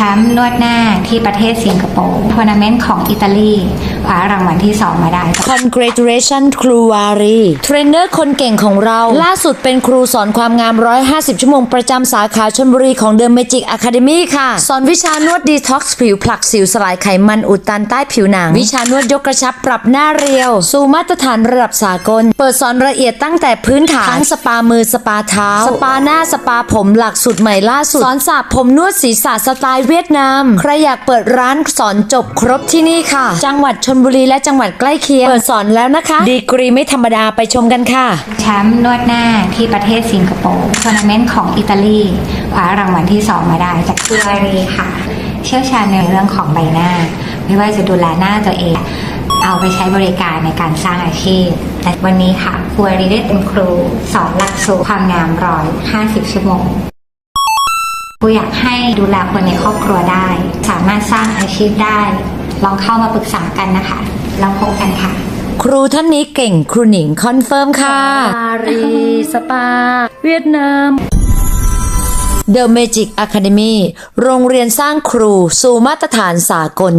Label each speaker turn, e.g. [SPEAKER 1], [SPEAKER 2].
[SPEAKER 1] แชมป์นวดหน้าที่ประเทศสิงคโปร์ทัวร์นาเมนต์ของอิตาลีคว้ารางวัลที่ 2 มาได้
[SPEAKER 2] Congratulations ครูวารีเทรนเนอร์คนเก่งของเรา ล่าสุดเป็นครูสอนความงาม 150 ชั่วโมงประจำสาขาชนบุรีของ The Magic Academy ค่ะ สอนวิชานวดดีท็อกซ์ผิวผลักสิวสลายไขมันอุดตันใต้ผิวหนัง วิชานวดยกกระชับปรับหน้าเรียว สู่มาตรฐานระดับสากล เปิดสอนละเอียดตั้งแต่พื้นฐานทั้งสปามือสปาเท้า สปาหน้าสปาผมหลักสูตรใหม่ล่าสุดสอนสระผมนวดศีรษะสไตล์เวียดนาม ใครอยากเปิดร้านสอนจบครบที่นี่ค่ะ จังหวัดชนบุรีและจังหวัดใกล้เคียงเปิดสอนแล้วนะคะ ดีกรีไม่ธรรมดาไปชมกันค่ะ
[SPEAKER 1] แชมป์นวดหน้าที่ประเทศสิงคโปร์ทัวร์นาเมนต์ของอิตาลีคว้ารางวัลที่ 2 มาได้จากคูวรีค่ะ เชี่ยวชาญในเรื่องของใบหน้า ไม่ว่าจะดูแลหน้าตัวเองเอาไปใช้บริการในการสร้างอาชีพ แต่วันนี้ค่ะครูวารีได้เป็นครูสอนหลักสูตรความงามร้อย50ชั่วโมง ครูอยากให้ดูแลคนในครอบครัวได้ สามารถสร้างอาชีพได้ ลองเข้ามาปรึกษากันนะคะเราพบกันค่ะ
[SPEAKER 2] ครูท่านนี้เก่งครูหนิงคอนเฟิร์มค่ะ ปารีสปา เวียดนาม The Magic Academy โรงเรียนสร้างครูสู่มาตรฐานสากล